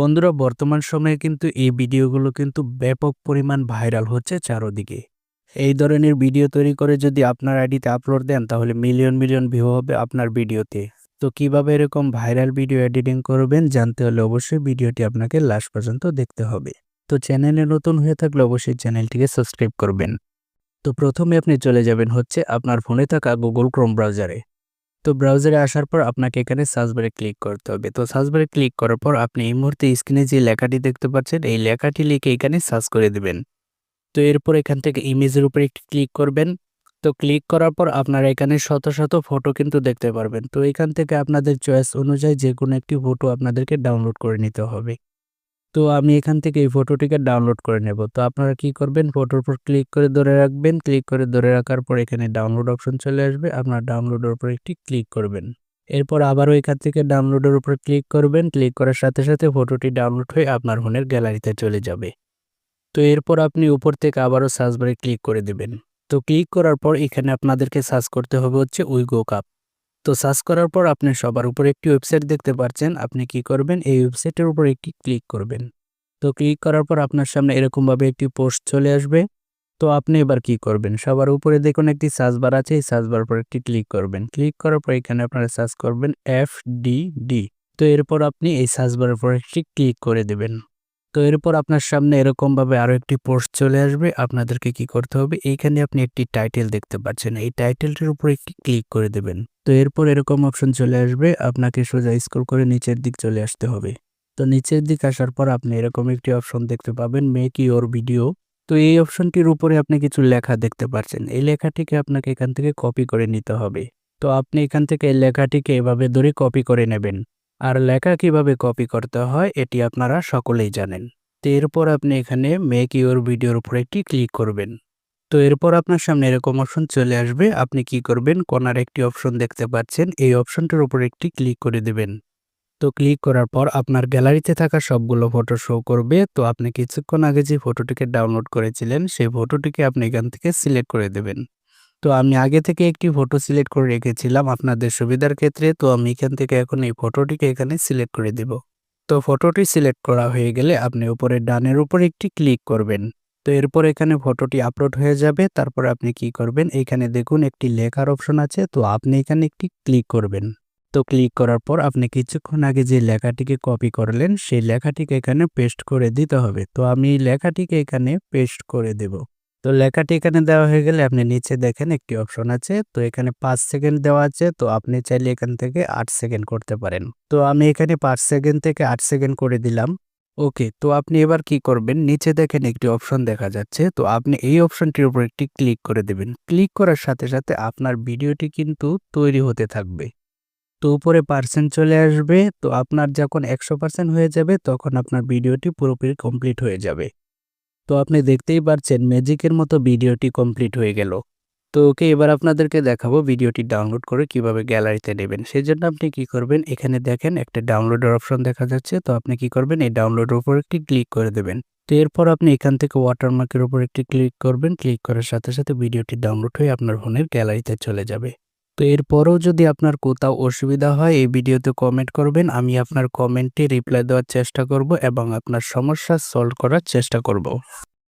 বন্ধুরা, বর্তমান সময়ে কিন্তু এই ভিডিওগুলো কিন্তু ব্যাপক পরিমাণ ভাইরাল হচ্ছে চারোদিকে। এই ধরনের ভিডিও তৈরি করে যদি আপনার আইডিতে আপলোড দেন, তাহলে মিলিয়ন মিলিয়ন ভিউ হবে আপনার ভিডিওতে। তো কীভাবে এরকম ভাইরাল ভিডিও এডিটিং করবেন, জানতে হলে অবশ্যই ভিডিওটি আপনাকে লাস্ট পর্যন্ত দেখতে হবে। তো চ্যানেলে নতুন হয়ে থাকলে অবশ্যই চ্যানেলটিকে সাবস্ক্রাইব করবেন। তো প্রথমে আপনি চলে যাবেন হচ্ছে আপনার ফোনে থাকা গুগল ক্রোম ব্রাউজারে তো ব্রাউজারে আসার পর আপনাকে এখানে সার্চ বারে ক্লিক করতে হবে। তো সার্চ বারে ক্লিক করার পর আপনি এই মুহূর্তে স্ক্রিনে যে লেখাটি দেখতে পাচ্ছেন, এই লেখাটি লিখে এখানে সার্চ করে দেবেন। তো এরপর এখান থেকে ইমেজের উপরে একটি ক্লিক করবেন। তো ক্লিক করার পর আপনারা এখানে শত শত ফটো কিন্তু দেখতে পারবেন। তো এখান থেকে আপনাদের চয়েস অনুযায়ী যে কোনো একটি ফটো আপনাদেরকে ডাউনলোড করে নিতে হবে। তো আমি এখান থেকে এই ফটোটিকে ডাউনলোড করে নেব। তো আপনারা কি করবেন? ফটোর উপর ক্লিক করে ধরে রাখবেন। ক্লিক করে ধরে রাখার পর এখানে ডাউনলোড অপশন চলে আসবে। আপনার ডাউনলোডের উপর একটি ক্লিক করবেন। এরপর আবারও এখান থেকে ডাউনলোডের উপর ক্লিক করবেন। ক্লিক করার সাথে সাথে ফটোটি ডাউনলোড হয়ে আপনার ফোনের গ্যালারিতে চলে যাবে। তো এরপর আপনি উপর থেকে আবারও সার্চ বারে ক্লিক করে দেবেন। তো ক্লিক করার পর এখানে আপনাদেরকে সার্চ করতে হবে হচ্ছে উইগো কাপ তো সার্চ করার পর আপনি সবার উপর একটি ওয়েবসাইট দেখতে পাচ্ছেন আপনি কি করবেন? এই ওয়েবসাইটের উপর একটি ক্লিক করবেন। তো ক্লিক করার পর আপনার সামনে এরকমভাবে একটি পোস্ট চলে আসবে। তো আপনি এবার কি করবেন? সবার উপরে দেখুন একটি সার্চ বার আছে। এই সার্চ বার পর একটি ক্লিক করবেন। ক্লিক করার পর এখানে আপনারা সার্চ করবেন এফ ডি ডি তো এরপর আপনি এই সার্চ বারের পর একটি ক্লিক করে দেবেন। তো এরপর আপনার সামনে এরকমভাবে আরও একটি পোস্ট চলে আসবে। আপনাদেরকে কি করতে হবে? এইখানে আপনি একটি টাইটেল দেখতে পাচ্ছেন। এই টাইটেলটির উপর একটি ক্লিক করে দেবেন। তো এরপর এরকম অপশন চলে আসবে, আপনাকে সোজা স্ক্রল করে নিচের দিক চলে আসতে হবে। তো নিচের দিক আসার পর আপনি এরকম একটি অপশন দেখতে পাবেন মেক ইওর ভিডিও তো এই অপশনটির উপরে আপনি কিছু লেখা দেখতে পাচ্ছেন। এই লেখাটিকে আপনাকে এখান থেকে কপি করে নিতে হবে। তো আপনি এখান থেকে এই লেখাটিকে এভাবে ধরে কপি করে নেবেন। আর লেখা কীভাবে কপি করতে হয়, এটি আপনারা সকলেই জানেন। তো এরপর আপনি এখানে মেক ইওর ভিডিওর উপরে একটি ক্লিক করবেন। তো এরপর আপনার সামনে এরকম অপশন চলে আসবে। আপনি কি করবেন? কোনার একটি অপশন দেখতে পাচ্ছেন। এই অপশনটির উপর একটি ক্লিক করে দেবেন। তো ক্লিক করার পর আপনার গ্যালারিতে থাকা সবগুলো ফটো শো করবে। তো আপনি কিছুক্ষণ আগে যে ফটোটিকে ডাউনলোড করেছিলেন, সেই ফটোটিকে আপনি এখান থেকে সিলেক্ট করে দেবেন। তো আমি আগে থেকে একটি ফটো সিলেক্ট করে রেখেছিলাম আপনাদের সুবিধার ক্ষেত্রে। তো আমি এখান থেকে এখন এই ফটোটিকে এখানে সিলেক্ট করে দেব। তো ফটোটি সিলেক্ট করা হয়ে গেলে আপনি উপরে ডানের উপর একটি ক্লিক করবেন। তো এরপর এখানে ফটোটি আপলোড হয়ে যাবে। তারপর আপনি কি করবেন? এখানে দেখুন একটি লেখার অপশন আছে। তো আপনি এখানে একটি ক্লিক করবেন। তো ক্লিক করার পর আপনি কিছুক্ষণ আগে যে লেখাটিকে কপি করলেন, সেই লেখাটিকে এখানে পেস্ট করে দিতে হবে। তো আমি লেখাটিকে এখানে পেস্ট করে দেব। তো লেখাটি এখানে দেওয়া হয়ে গেলে আপনি নিচে দেখেন একটি অপশন আছে। তো এখানে পাঁচ সেকেন্ড দেওয়া আছে। তো আপনি চাইলে এখান থেকে আট সেকেন্ড করতে পারেন। তো আমি এখানে পাঁচ সেকেন্ড থেকে আট সেকেন্ড করে দিলাম। ওকে, তো আপনি এবার কি করবেন? নিচে দেখেন একটি অপশন দেখা যাচ্ছে। তো আপনি এই অপশনটির উপর একটি ক্লিক করে দেবেন। ক্লিক করার সাথে সাথে আপনার ভিডিওটি কিন্তু তৈরি হতে থাকবে। তো উপরে পার্সেন্ট চলে আসবে। তো আপনার যখন একশো পার্সেন্ট হয়ে যাবে, তখন আপনার ভিডিওটি পুরোপুরি কমপ্লিট হয়ে যাবে। তো আপনি দেখতেই পারছেন ম্যাজিকের মতো ভিডিওটি কমপ্লিট হয়ে গেল। তো ওকে এবার আপনাদেরকে দেখাবো ভিডিওটি ডাউনলোড করে কীভাবে গ্যালারিতে নেবেন। সেই জন্য আপনি কি করবেন, এখানে দেখেন একটা ডাউনলোডের অপশন দেখা যাচ্ছে। তো আপনি কি করবেন, এই ডাউনলোডের উপর একটি ক্লিক করে দেবেন। তো এরপর আপনি এখান থেকে ওয়াটারমার্কের উপর একটি ক্লিক করবেন। ক্লিক করার সাথে সাথে ভিডিওটি ডাউনলোড হয়ে আপনার ফোনের গ্যালারিতে চলে যাবে। তো এরপরও যদি আপনার কোথাও অসুবিধা হয়, এই ভিডিওতে কমেন্ট করবেন। আমি আপনার কমেন্টে রিপ্লাই দেওয়ার চেষ্টা করব এবং আপনার সমস্যা সলভ করার চেষ্টা করব।